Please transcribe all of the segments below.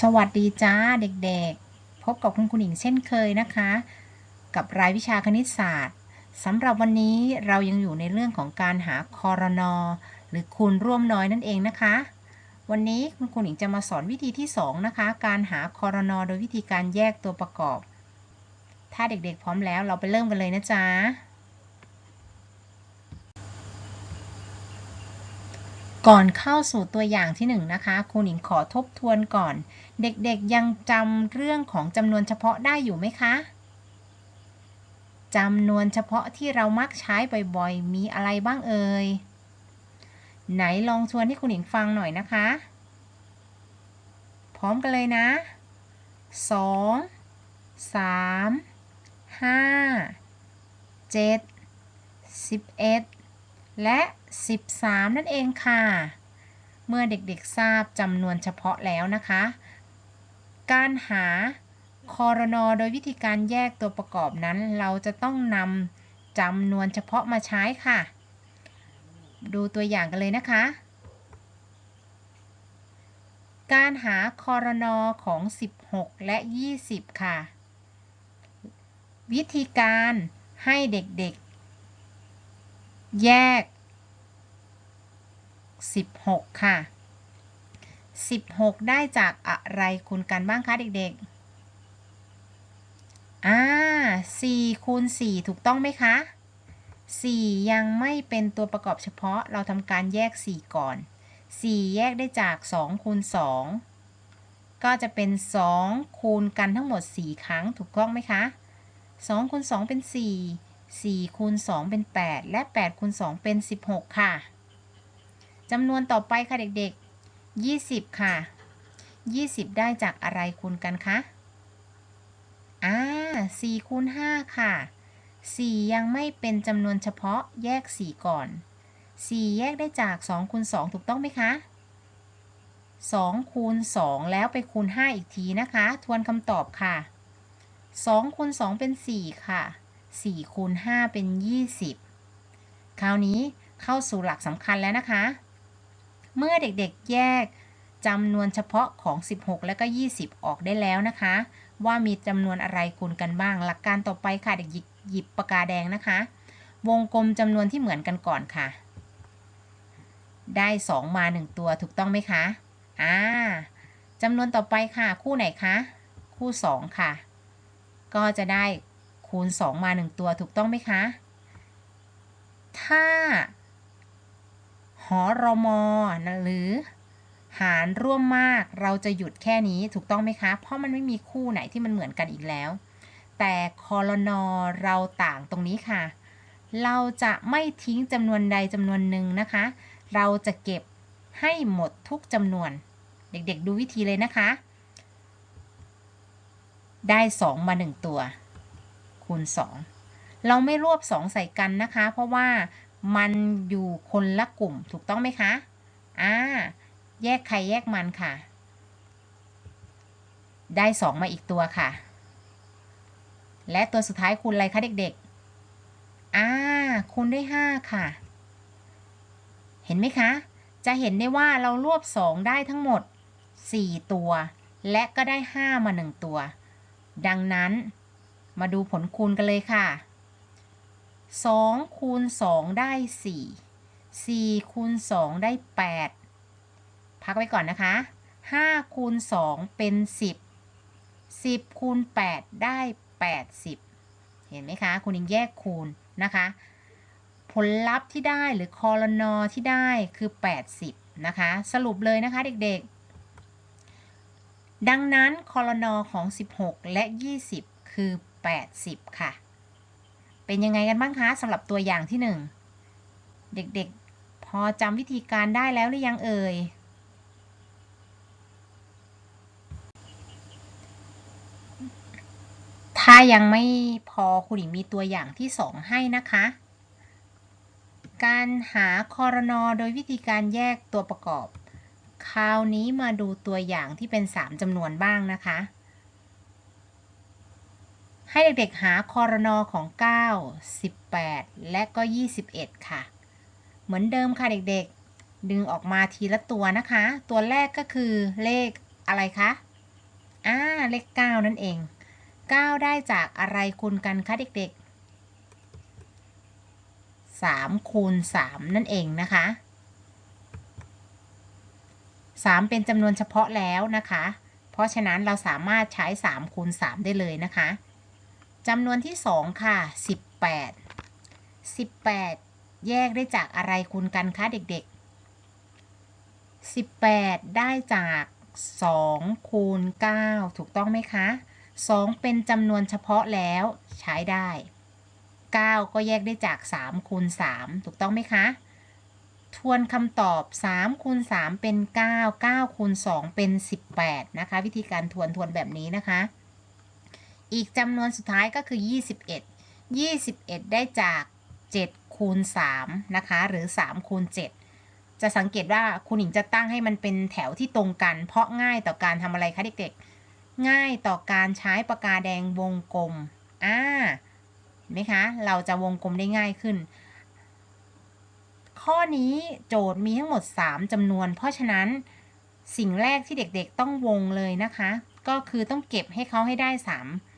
สวัสดีจ้าเด็กๆ พบกับคุณครูหญิงเช่นเคยนะคะ กับรายวิชาคณิตศาสตร์สำหรับวันนี้เรายังอยู่ในเรื่องของการหาคอรนอหรือคูณร่วมน้อยนั่นเองนะคะ วันนี้คุณครูหญิงจะมาสอนวิธีที่ 2 นะคะ การหาคอรนอโดยวิธีการแยกตัวประกอบ ถ้าเด็กๆ พร้อมแล้วเราไปเริ่มกันเลยนะจ๊ะ ก่อนเข้าสู่ตัวอย่างที่หนึ่งนะคะครูหนิงขอทบทวนก่อน เด็กๆยังจำเรื่องของจำนวนเฉพาะได้อยู่ไหมคะจำนวนเฉพาะที่เรามักใช้บ่อยๆ มีอะไรบ้างเอ่ย ไหนลองชวนให้คุณหญิงฟังหน่อยนะคะ พร้อมกันเลยนะ 2 3 5 7 11 และ 13 นั่นเองค่ะ เมื่อเด็กๆทราบจำนวนเฉพาะแล้วนะคะ การหาคอรนอโดยวิธีการแยกตัวประกอบนั้น เราจะต้องนำจำนวนเฉพาะมาใช้ค่ะ ดูตัวอย่างกันเลยนะคะ การหาคอรนอของ 16 และ 20 ค่ะ วิธีการให้เด็กๆ แยก 16 ค่ะ 16 ได้จากอะไรคูณกันบ้างคะเด็กๆ อ่า4คูณ4ถูกต้องไหมคะ 4 ยังไม่เป็นตัวประกอบเฉพาะเราทำการแยก 4 ก่อน 4 แยกได้จาก2คูณ2ก็จะเป็น 2 คูณกันทั้งหมด 4 ครั้งถูกต้องไหมคะ2คูณ2เป็น 4 4คูณ2เป็น 8 และ8คูณ2เป็น 16 ค่ะจำนวนต่อไปค่ะเด็กๆ 20 ค่ะ 20 ได้จากอะไรคูณกันคะอ่า4คูณ5ค่ะ 4 ยังไม่เป็นจำนวนเฉพาะแยก 4 ก่อน 4 แยกได้จาก2คูณ2ถูกต้องไหมคะ2คูณ2แล้วไปคูณ 5 อีกทีนะคะ ทวนคำตอบค่ะ2คูณ2เป็น 4 ค่ะ 4คูณ5เป็น 20 คราวนี้เข้าสู่หลักสำคัญแล้วนะคะ เมื่อเด็กๆแยกจำนวนเฉพาะของ 16 และก็ 20 ออกได้แล้วนะคะ ว่ามีจำนวนอะไรคูณกันบ้าง หลักการต่อไปค่ะเด็กหยิบหยิบปากกาแดงนะคะ วงกลมจำนวนที่เหมือนกันก่อนค่ะ ได้ 2 มา 1 ตัวถูกต้องไหมคะอ่าจำนวนต่อไปค่ะ คู่ไหนคะ คู่ 2 ค่ะ ก็จะได้ คูณ 2 มา 1 ตัวถูกต้องไหมคะ ถ้า หอรมอนะหรือหารร่วมมากเราจะหยุดแค่นี้ถูกต้องไหมคะ เพราะมันไม่มีคู่ไหนที่มันเหมือนกันอีกแล้ว แต่คอรนอเราต่างตรงนี้ค่ะ เราจะไม่ทิ้งจำนวนใดจำนวนหนึ่งนะคะ เราจะเก็บให้หมดทุกจำนวน เด็กๆดูวิธีเลยนะคะ ได้ 2 มา 1 ตัว คูณ 2 เราไม่รวบ 2 ใส่กันนะคะ เพราะว่ามันอยู่คนละกลุ่มถูกต้องไหมคะอ่าแยกใครแยกมันค่ะ ได้ 2 มาอีกตัวค่ะ และตัวสุดท้ายคูณอะไรคะเด็กๆอ่าคูณด้วย5ค่ะ เห็นไหมคะ จะเห็นได้ว่าเรารวบ 2 ได้ทั้งหมด 4 ตัว และก็ได้ 5 มา 1 ตัว ดังนั้น มาดูผลคูณกันเลยค่ะ 2 คูณ 2 ได้ 4 4 คูณ 2 ได้ 8 พักไว้ก่อนนะคะ 5 คูณ 2 เป็น 10 10 คูณ 8 ได้ 80 เห็นไหมคะ คุณยิงแยกคูณนะคะ ผลลัพธ์ที่ได้หรือคอรนอที่ได้คือ 80 นะคะ สรุปเลยนะคะเด็กๆ ดังนั้นคอรนอของ 16 และ 20 คือ 80 ค่ะ เป็นยังไงกันบ้างคะสำหรับตัวอย่างที่ 1 เด็กๆ พอจำวิธีการได้แล้วหรือยังเอ่ย ถ้ายังไม่พอคุณหญิงมีตัวอย่างที่ 2 ให้นะคะ การหาคอรนอโดยวิธีการแยกตัวประกอบ คราวนี้มาดูตัวอย่างที่เป็น 3จำนวนบ้างนะคะ ให้เด็กๆหาคอรนอของ 9 18 และก็ 21 ค่ะ เหมือนเดิมค่ะเด็กๆ ดึงออกมาทีละตัวนะคะ ตัวแรกก็คือเลขอะไรคะอ่าเลข 9 นั่นเอง 9 ได้จากอะไรคูณกันคะเด็กๆ3คูณ3นั่นเองนะคะ 3 เป็นจำนวนเฉพาะแล้วนะคะ เพราะฉะนั้นเราสามารถใช้3คูณ3ได้เลยนะคะ จำนวนที่ 2 ค่ะ 18 18 แยกได้จากอะไรคูณกันคะเด็กๆ 18 ได้จาก 2 คูณ 9 ถูกต้องไหมคะ 2 เป็นจำนวนเฉพาะแล้วใช้ได้ 9 ก็แยกได้จาก 3 คูณ 3 ถูกต้องไหมคะ ทวนคำตอบ 3 คูณ 3 เป็น 9 9 คูณ 2 เป็น 18 นะคะ วิธีการทวนทวนแบบนี้นะคะ อีกจำนวนสุดท้ายก็คือ 21 21 ได้จาก 7 คูณ 3 นะคะ หรือ 3 คูณ 7 จะสังเกตว่าคุณหญิงจะตั้งให้มันเป็นแถวที่ตรงกัน เพราะง่ายต่อการทำอะไรคะเด็กๆ ง่ายต่อการใช้ปากกาแดงวงกลม อ่า เห็นไหมคะ เราจะวงกลมได้ง่ายขึ้น ข้อนี้โจทย์มีทั้งหมด 3จำนวน เพราะฉะนั้นสิ่งแรกที่เด็กๆต้องวงเลยนะคะ ก็คือต้องเก็บให้เขาให้ได้ 3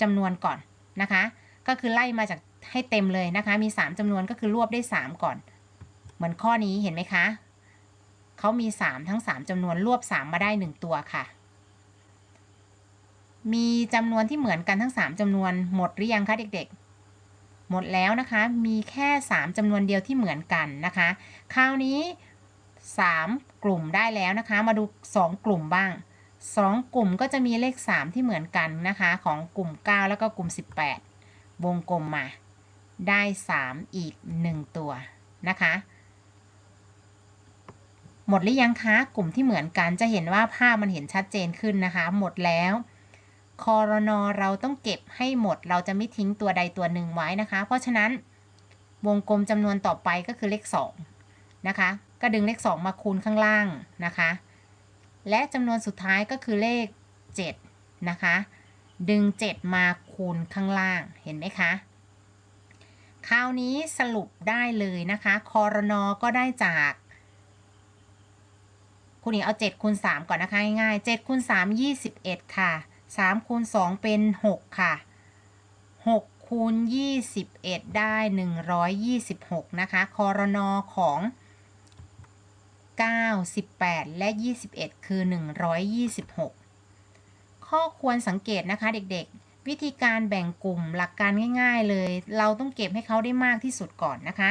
จำนวนก่อนนะคะ ก็คือไล่มาจากให้เต็มเลยนะคะ มี 3จำนวนก็คือรวบได้ 3 ก่อน เหมือนข้อนี้เห็นไหมคะเขามี 3 ทั้ง 3จำนวนรวบ 3 มาได้ 1 ตัวค่ะ มีจำนวนที่เหมือนกันทั้ง 3จำนวนหมดหรือยังคะเด็กๆ หมดแล้วนะคะ มีแค่ 3จำนวนเดียวที่เหมือนกันนะคะ คราวนี้ 3 กลุ่มได้แล้วนะคะ มาดู 2 กลุ่มบ้าง 2 กลุ่มก็จะมีเลข 3 ที่เหมือนกันนะคะ ของกลุ่ม 9 แล้วก็กลุ่ม 18 วงกลมมา ได้ 3 อีก 1 ตัวนะคะ หมดหรือยังคะกลุ่มที่เหมือนกันจะเห็นว่าภาพมันเห็นชัดเจนขึ้นนะคะ หมดแล้วคอรนอเราต้องเก็บให้หมดเราจะไม่ทิ้งตัวใดตัวหนึ่งไว้นะคะ เพราะฉะนั้นวงกลมจำนวนต่อไปก็คือเลข 2 นะคะ ก็ดึงเลข 2 มาคูณข้างล่างนะคะ และจำนวนสุดท้ายก็คือเลข 7 นะคะ ดึง 7 มาคูณข้างล่างเห็นไหมคะ คราวนี้สรุปได้เลยนะคะคอรนอก็ได้จาก คุณหญิงเอา 7คูณ3ก่อนนะคะง่ายๆ7คูณ3 21 ค่ะ 3คูณ2เป็น 6 ค่ะ 6คูณ21 ได้ 126 นะคะคอรนอของ 9 18 และ 21 คือ 126 ข้อควรสังเกตนะคะเด็กๆ วิธีการแบ่งกลุ่มหลักการง่ายๆเลย เราต้องเก็บให้เขาได้มากที่สุดก่อนนะคะ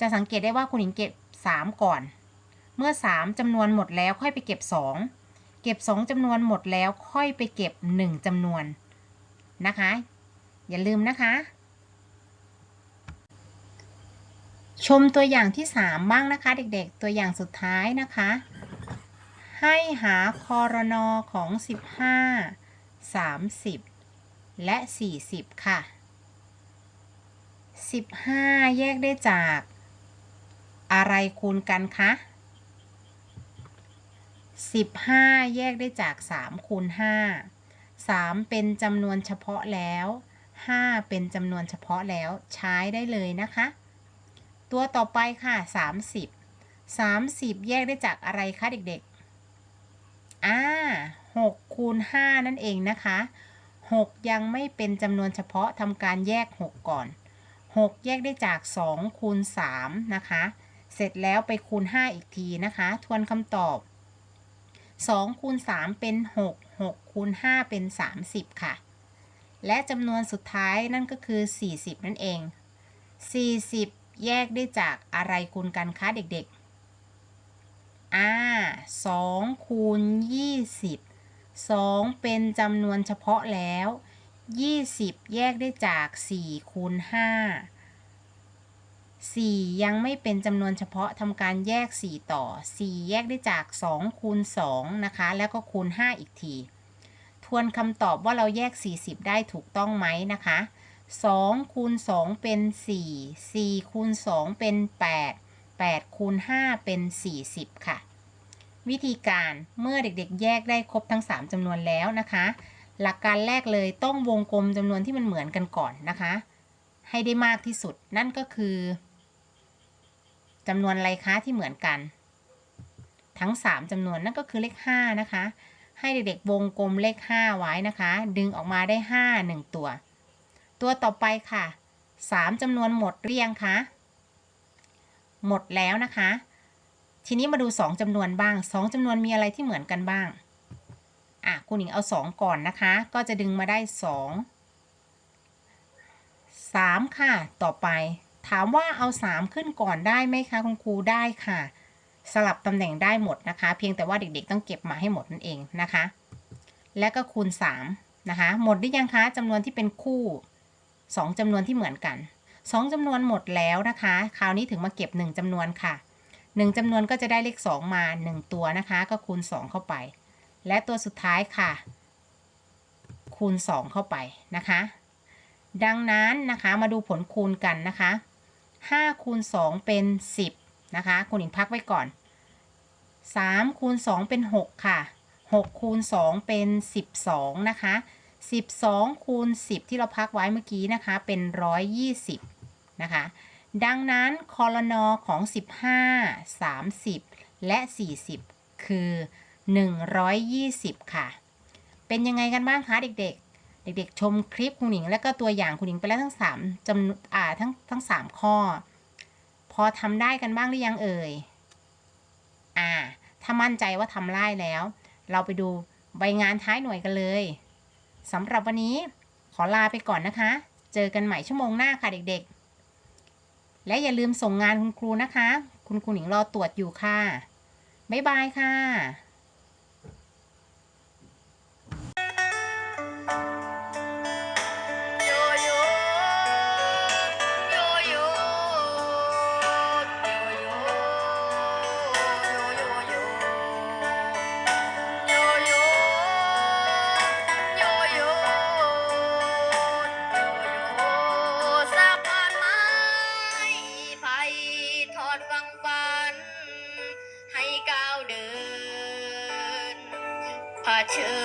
จะสังเกตได้ว่าคุณหญิงเก็บ 3 ก่อน เมื่อ 3จำนวนหมดแล้วค่อยไปเก็บ 2 เก็บ 2จำนวนหมดแล้วค่อยไปเก็บ 1จำนวนนะคะ อย่าลืมนะคะ ชมตัวอย่างที่ 3 บ้างนะคะ เด็กๆ ตัวอย่างสุดท้ายนะคะ ให้หาคอรนอของ 15 30 และ 40 ค่ะ 15 แยกได้จาก อะไรคูณกันคะ 15 แยกได้จาก 3 คูณ 5 3 เป็นจำนวนเฉพาะแล้ว 5 เป็นจำนวนเฉพาะแล้วใช้ได้เลยนะคะ ตัวต่อไปค่ะ30 30แยกได้จากอะไรคะเด็กๆ อ่า6คูณ5นั่นเองนะคะ6ยังไม่เป็นจำนวนเฉพาะทำการแยก6ก่อน6แยกได้จาก2คูณ3นะคะ เสร็จแล้วไปคูณ5อีกทีนะคะ ทวนคำตอบ2คูณ3เป็น6 6คูณ5เป็น30ค่ะ และจำนวนสุดท้ายนั่นก็คือ40นั่นเอง40 แยกได้จากอะไรคูณกันคะเด็กๆ อ่า2คูณ20 2เป็นจำนวนเฉพาะแล้ว 20 แยกได้จาก 4 คูณ 5 4 ยังไม่เป็นจำนวนเฉพาะทำการแยก 4 ต่อ 4 แยกได้จาก 2 คูณ 2 นะคะ แล้วก็คูณ 5 อีกที ทวนคำตอบว่าเราแยก 40 ได้ถูกต้องไหมนะคะ 2คูณ2เป็น 4 4คูณ2เป็น 8 8คูณ5เป็น 40 ค่ะ วิธีการเมื่อเด็กๆ แยกได้ครบทั้ง 3จำนวนแล้วนะคะ หลักการแรกเลยต้องวงกลมจำนวนที่มันเหมือนกันก่อนนะคะ ให้ได้มากที่สุดนั่นก็คือจำนวนอะไรคะที่เหมือนกัน ทั้ง 3จำนวนนั่นก็คือเลข 5 นะคะ ให้เด็กๆ วงกลมเลข 5 ไว้นะคะ ดึงออกมาได้ 5 1 ตัว ตัวต่อไปค่ะ 3จำนวนหมดเรียงคะ หมดแล้วนะคะ ทีนี้มาดู 2จำนวนบ้าง 2จำนวนมีอะไรที่เหมือนกันบ้าง อะคุณหญิงเอา 2 ก่อนนะคะ ก็จะดึงมาได้ 2 3 ค่ะ ต่อไป ถามว่าเอา 3 ขึ้นก่อนได้ไหมคะ คุณครูได้ค่ะ สลับตำแหน่งได้หมดนะคะ เพียงแต่ว่าเด็กๆ ต้องเก็บมาให้หมดนั่นเองนะคะ และก็คูณ 3 นะคะ หมดหรือยังคะจำนวนที่เป็นคู่ 2จำนวนที่เหมือนกัน 2จำนวนหมดแล้วนะคะ คราวนี้ถึงมาเก็บ 1จำนวนค่ะ 1จำนวนก็จะได้เลข 2 มา 1 ตัวนะคะ ก็คูณ 2 เข้าไป และตัวสุดท้ายค่ะ คูณ 2 เข้าไปนะคะ ดังนั้นนะคะมาดูผลคูณกันนะคะ5คูณ2เป็น 10 นะคะ คุณหญิงพักไว้ก่อน 3คูณ2เป็น 6 ค่ะ 6คูณ2เป็น 12 นะคะ 12 คูณ 10 ที่เราพักไว้เมื่อกี้นะคะ เป็น 120 นะคะ ดังนั้นคอลนอของ 15 30 และ 40 คือ 120 ค่ะ เป็นยังไงกันบ้างคะเด็กๆ เด็กๆ ชมคลิปคุณหญิง และก็ตัวอย่างคุณหญิงไปแล้วทั้ง3จำนวนอ่าทั้งทั้ง 3 ข้อ พอทำได้กันบ้างหรือยังเอ่ย อ่า ถ้ามั่นใจว่าทำได้แล้ว เราไปดูใบงานท้ายหน่วยกันเลย สำหรับวันนี้ขอลาไปก่อนนะคะ เจอกันใหม่ชั่วโมงหน้าค่ะเด็กๆ และอย่าลืมส่งงานคุณครูนะคะ คุณครูหนิงรอตรวจอยู่ค่ะ บ๊ายบายค่ะ ใ